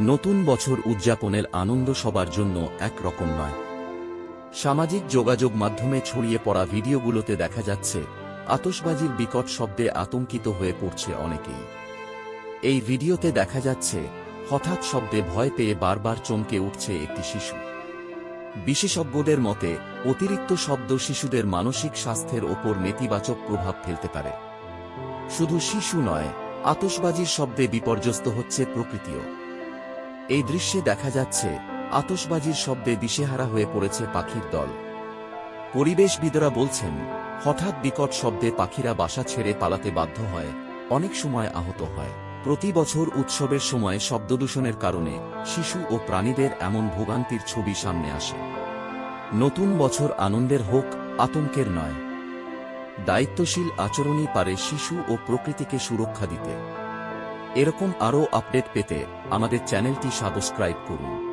নতুন বছর উদযাপনের আনন্দ সবার জন্য একরকম নয়। সামাজিক যোগাযোগ মাধ্যমে ছড়িয়ে পড়া ভিডিওগুলোতে দেখা যাচ্ছে আতসবাজির বিকট শব্দে আতঙ্কিত হয়ে পড়ছে অনেকেই। এই ভিডিওতে দেখা যাচ্ছে, হঠাৎ শব্দে ভয় পেয়ে বারবার চমকে উঠছে একটি শিশু। বিশেষজ্ঞদের মতে, অতিরিক্ত শব্দ শিশুদের মানসিক স্বাস্থ্যের ওপর নেতিবাচক প্রভাব ফেলতে পারে। শুধু শিশু নয় আতসবাজির শব্দে বিপর্যস্ত হচ্ছে প্রকৃতিও। এই দৃশ্যে দেখা যাচ্ছে আতশবাজির শব্দে দিশেহারা হয়ে পড়েছে পাখির দল। পরিবেশবিদরা বলছেন, হঠাৎ বিকট শব্দে পাখিরা বাসা ছেড়ে পালাতে বাধ্য হয়, অনেক সময় আহত হয়। প্রতি বছর উৎসবের সময় শব্দদূষণের কারণে শিশু ও প্রাণীদের এমন ভোগান্তির ছবি সামনে আসে। নতুন বছর আনন্দের হোক, আতঙ্কের নয়। দায়িত্বশীল আচরণই পারে শিশু ও প্রকৃতিকে সুরক্ষা দিতে। এরকম আরও আপডেট পেতে আমাদের চ্যানেলটি সাবস্ক্রাইব করুন।